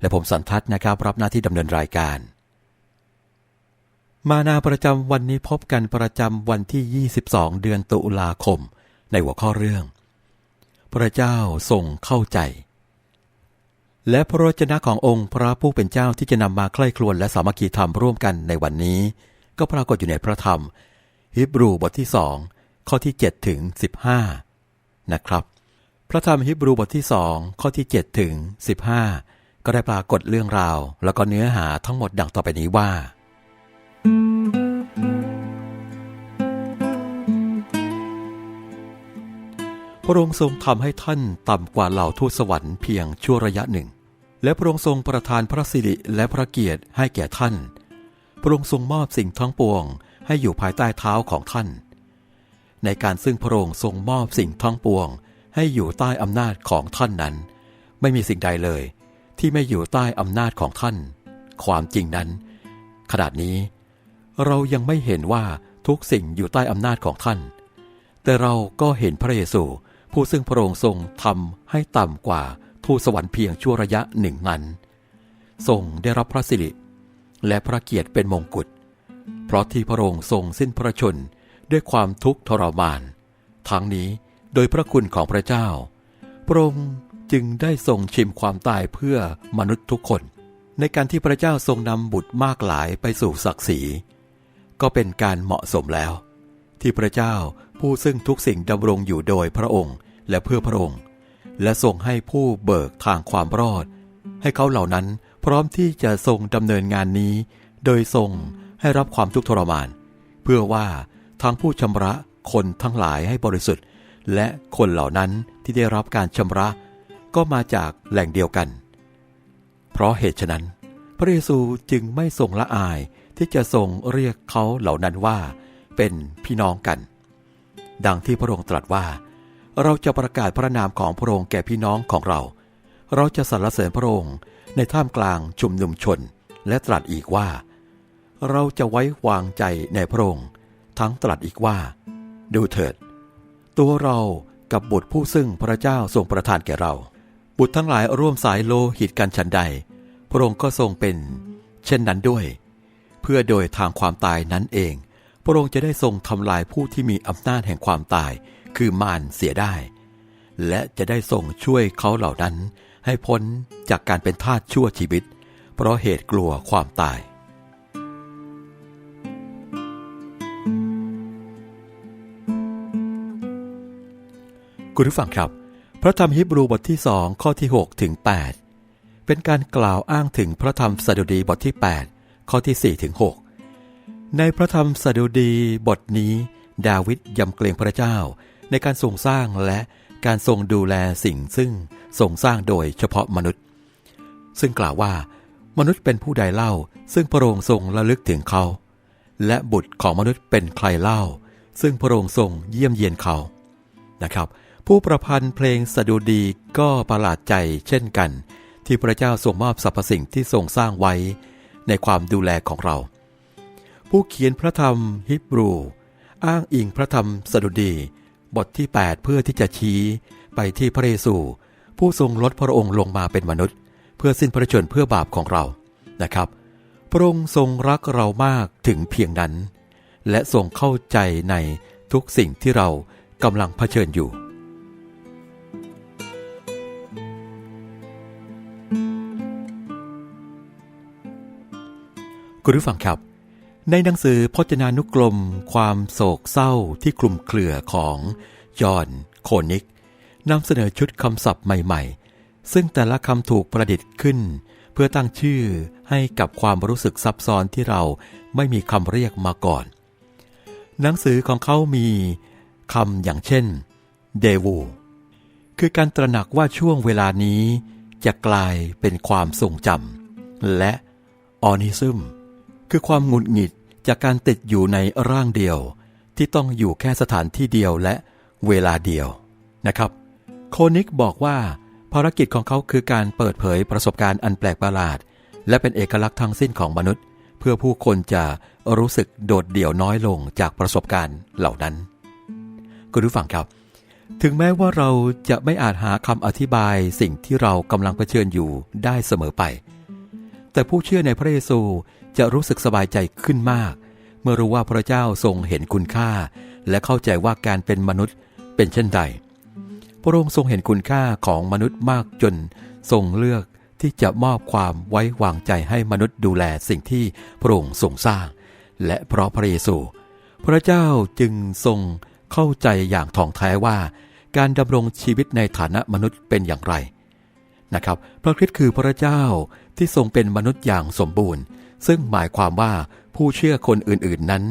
และผมสันทัศน์นะครับรับหน้าที่ดำเนินรายการ มานาประจำวันนี้พบกันประจำวันที่ 22 เดือนตุลาคม ในหัวข้อเรื่อง พระเจ้าทรงเข้าใจ และพระวจนะขององค์พระผู้เป็นเจ้าที่จะนำมาใคร่ครวญและสามัคคีธรรมร่วมกันในวันนี้ ก็ปรากฏอยู่ในพระธรรม ฮิบรูบทที่สองข้อที่7ถึง15 นะครับ พระธรรมฮิบรูบทที่สองข้อที่7ถึง15 ก็ได้ปรากฏเรื่องราว แล้วก็เนื้อหาทั้งหมดดังต่อไปนี้ว่า พระองค์ทรงทำให้ท่านต่ำกว่าเหล่าทูตสวรรค์เพียงชั่วระยะหนึ่ง และพระองค์ทรงประทานพระสิริและพระเกียรติให้แก่ท่าน พระองค์ทรงมอบสิ่งทั้งปวงให้อยู่ภายใต้เท้าของท่าน ในการซึ่งพระองค์ทรงมอบสิ่งทั้งปวงให้อยู่ใต้อำนาจของท่านนั้น ไม่มีสิ่งใดเลย ที่ไม่อยู่ใต้อำนาจของท่าน ความจริงนั้น ขนาดนี้ เรายังไม่เห็นว่าทุกสิ่งอยู่ใต้อำนาจของท่าน แต่เราก็เห็นพระเยซูผู้ซึ่งพระองค์ทรงทำให้ต่ำกว่าทูตสวรรค์เพียงชั่วระยะหนึ่งนั้นทรงได้รับพระสิริ และพระเกียรติเป็นมงกุฎเพราะที่พระองค์ทรงสิ้นพระชนด้วยความทุกข์ทรมาน ทั้งนี้โดยพระคุณของพระเจ้า พระองค์ จึงได้ทรงชิมความตายเพื่อมนุษย์ทุกคน ในการที่พระเจ้าทรงนำบุตรมากหลายไปสู่ศักดิ์ศรีก็เป็นการเหมาะสมแล้ว ที่พระเจ้าผู้ซึ่งทุกสิ่งดำรงอยู่โดยพระองค์และเพื่อพระองค์ และทรงให้ผู้เบิกทางความรอด ให้เขาเหล่านั้นพร้อมที่จะทรงดำเนินงานนี้ โดยทรงให้รับความทุกข์ทรมาน เพื่อว่าทั้งผู้ชำระคนทั้งหลายให้บริสุทธิ์ และคนเหล่านั้นที่ได้รับการชำระ ก็มาจากแหล่งเดียวกัน เพราะเหตุฉะนั้น พระเยซูจึงไม่ทรงละอายที่จะทรงเรียกเขาเหล่านั้นว่า เป็นพี่น้องกัน ดังที่พระองค์ตรัสว่า เราจะประกาศพระนามของพระองค์แก่พี่น้องของเรา เราจะสรรเสริญพระองค์ในท่ามกลางชุมนุมชนและตรัสอีกว่า เราจะไว้วางใจในพระองค์ทั้งตรัสอีกว่า ดูเถิด ตัวเรากับบุตรผู้ซึ่งพระเจ้าทรงประทานแก่เรา บุตรทั้งหลายร่วมสายโลหิตกันฉันใด พระองค์ก็ทรงเป็น เช่นนั้นด้วย เพื่อโดยทางความตายนั้นเอง พระองค์จะได้ทรงทำลายผู้ที่มีอำนาจแห่งความตาย คือมารเสียได้ และจะได้ทรงช่วยเขาเหล่านั้น ให้พ้นจากการเป็นทาสชั่วชีวิต เพราะเหตุกลัวความตายคุณผู้ฟังครับ พระธรรมฮิบรูบทที่สองข้อที่6ถึง8เป็นการกล่าวอ้างถึงพระธรรมสดุดีบทที่ 8 ข้อที่4ถึง6ในพระธรรมสดุดีบทนี้ ดาวิดยำเกรงพระเจ้า ในการทรงสร้างและการทรงดูแลสิ่งซึ่งทรงสร้างโดยเฉพาะมนุษย์ ซึ่งกล่าวว่ามนุษย์เป็นผู้ใดเล่า ซึ่งพระองค์ทรงระลึกถึงเขา และบุตรของมนุษย์เป็นใครเล่า ซึ่งพระองค์ทรงเยี่ยมเยียนเขานะครับ ผู้ประพันธ์เพลงสดุดีก็ประหลาดใจเช่นกัน ที่พระเจ้าทรงมอบสรรพสิ่งที่ทรงสร้างไว้ ในความดูแลของเรา ผู้เขียนพระธรรมฮิบรู อ้างอิงพระธรรมสดุดี บทที่ 8 เพื่อที่จะชี้ไปที่พระเยซู ผู้ทรงลดพระองค์ลงมาเป็นมนุษย์ เพื่อสิ้นพระชนเพื่อบาปของเรานะครับ พระองค์ทรงรักเรามากถึงเพียงนั้น และทรงเข้าใจในทุกสิ่งที่เรากำลังเผชิญอยู่ คุณผู้ฟังครับ ในหนังสือพจนานุกรม ความโศกเศร้าที่คลุมเครือของจอห์นโคนิกนำเสนอชุดคำศัพท์ใหม่ๆ ซึ่งแต่ละคำถูกประดิษฐ์ขึ้น เพื่อตั้งชื่อให้กับความรู้สึกซับซ้อนที่เราไม่มีคำเรียกมาก่อน หนังสือของเขามีคำอย่างเช่นเดวู คือการตระหนักว่าช่วงเวลานี้จะกลายเป็นความทรงจำและออนิซึมคือความหงุดหงิดจากการติดอยู่ในร่างเดียว ที่ต้องอยู่แค่สถานที่เดียวและเวลาเดียวนะครับ โคนิกบอกว่าภารกิจของเขาคือการเปิดเผยประสบการณ์อันแปลกประหลาด และเป็นเอกลักษณ์ทั้งสิ้นของมนุษย์ เพื่อผู้คนจะรู้สึกโดดเดี่ยวน้อยลงจากประสบการณ์เหล่านั้น คุณผู้ฟังครับ ถึงแม้ว่าเราจะไม่อาจหาคำอธิบายสิ่งที่เรากำลังเผชิญอยู่ได้เสมอไป แต่ผู้เชื่อในพระเยซูจะรู้สึกสบายใจขึ้นมาก เมื่อรู้ว่าพระเจ้าทรงเห็นคุณค่า และเข้าใจว่าการเป็นมนุษย์เป็นเช่นใด พระองค์ทรงเห็นคุณค่าของมนุษย์มากจน ทรงเลือกที่จะมอบความไว้วางใจให้มนุษย์ดูแลสิ่งที่พระองค์ทรงสร้าง และเพราะพระเยซู พระเจ้าจึงทรง เข้าใจอย่างถ่องแท้ว่า การดำรงชีวิตในฐานะมนุษย์เป็นอย่างไรนะครับ พระคริสต์คือพระเจ้าที่ทรงเป็นมนุษย์อย่างสมบูรณ์ ซึ่งหมายความว่าผู้เชื่อคนอื่นๆนั้น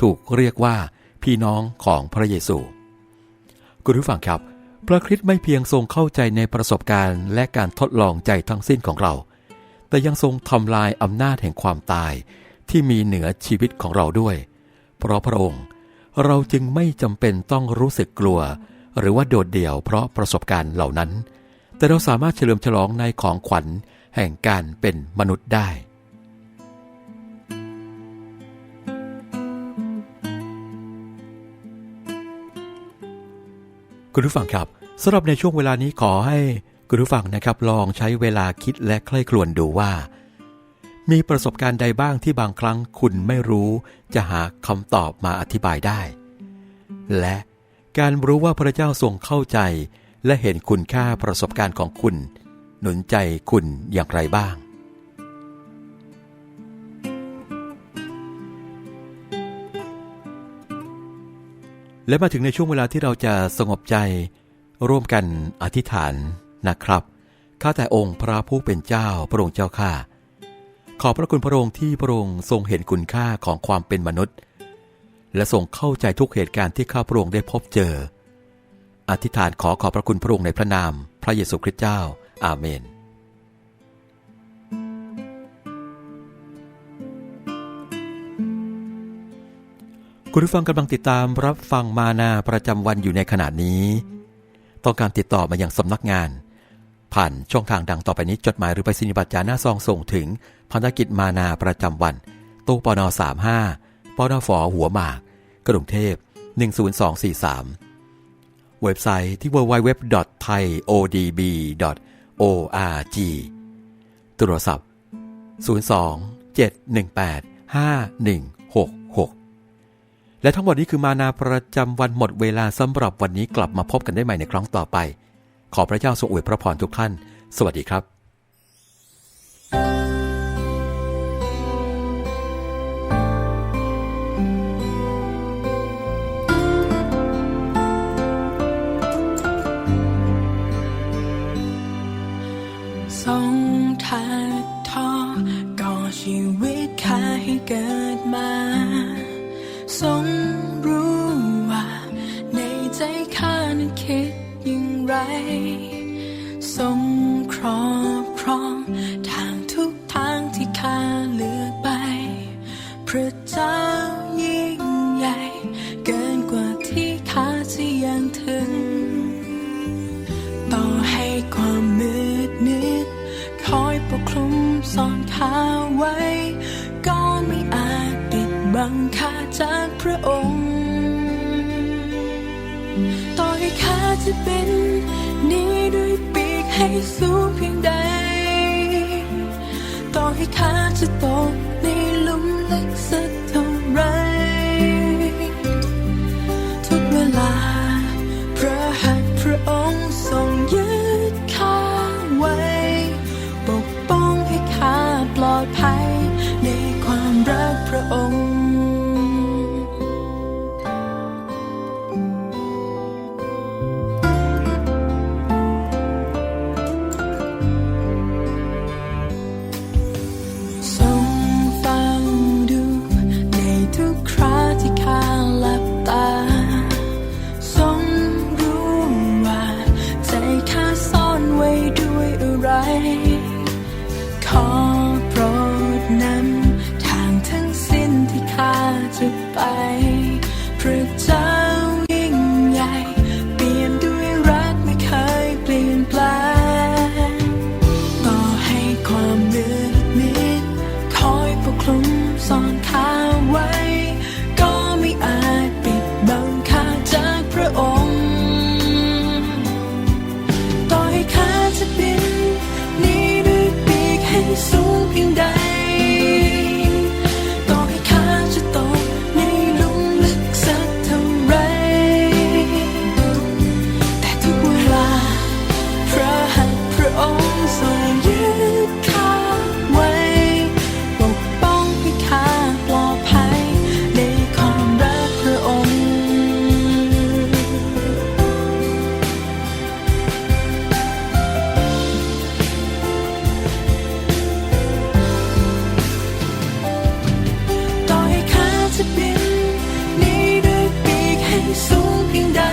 ถูกเรียกว่าพี่น้องของพระเยซูคุณผู้ฟังครับ พระคริสต์ไม่เพียงทรงเข้าใจในประสบการณ์และการทดลองใจทั้งสิ้นของเรา แต่ยังทรงทำลายอำนาจแห่งความตายที่มีเหนือชีวิตของเราด้วย เพราะพระองค์ เราจึงไม่จำเป็นต้องรู้สึกกลัว หรือว่าโดดเดี่ยวเพราะประสบการณ์เหล่านั้น แต่เราสามารถเฉลิมฉลองในของขวัญแห่งการเป็นมนุษย์ได้ คุณผู้ฟังครับสำหรับในช่วงเวลานี้ขอให้คุณผู้ฟังนะครับลองใช้เวลาคิดและใคร่ครวญดูว่า มีประสบการณ์ใดบ้างที่บางครั้งคุณไม่รู้จะหาคำตอบมาอธิบายได้ และการรู้ว่าพระเจ้าทรงเข้าใจ และเห็นคุณค่าประสบการณ์ของคุณ หนุนใจคุณอย่างไรบ้าง และมาถึงในช่วงเวลาที่เราจะสงบใจ ร่วมกันอธิษฐานนะครับ ข้าแต่องค์พระผู้เป็นเจ้าพระองค์เจ้าข้า ขอบพระคุณพระองค์ที่พระองค์ทรงเห็นคุณค่าของความเป็นมนุษย์ และทรงเข้าใจทุกเหตุการณ์ที่ข้าพระองค์ได้พบเจอ อธิษฐานขอขอบพระคุณพระองค์ในพระนาม พระเยซูคริสต์เจ้า อาเมนคุณผู้ฟังกำลังติดตามรับฟังมานาประจำวันอยู่ในขณะนี้ ต้องการติดต่อมาอย่างสำนักงาน ผ่านช่องทางดังต่อไปนี้จดหมายหรือไปสินิบัตรจาหน้าซองส่งถึงพันธกิจมานาประจำวัน ตู้ปน35ปนฝหัวหมาก กรุงเทพ 10243 เว็บไซต์ที่ www.thaiodb.org โทรศัพท์ 02 718 5166 และทั้งหมดนี้คือมานาประจำวันหมดเวลาสำหรับวันนี้กลับมาพบกันได้ใหม่ในครั้งต่อไป ขอพระเจ้าทรงอวยพระพรทุกท่าน สวัสดีครับทรง ไร ทรงครอบครองทางทุกทางที่ข้าเลือกไป พระเจ้ายิ่งใหญ่ เกินกว่าที่ข้าจะยังถึง ต่อให้ความมืดมิดคอยปกคลุมซ่อนข้าไว้ ก็ไม่อาจปิดบังข้าจากพระองค์ จะเป็นนี้ด้วยปีกให้สูงเพียงใด ต่อให้ขาจะตกในลม why 送平淡。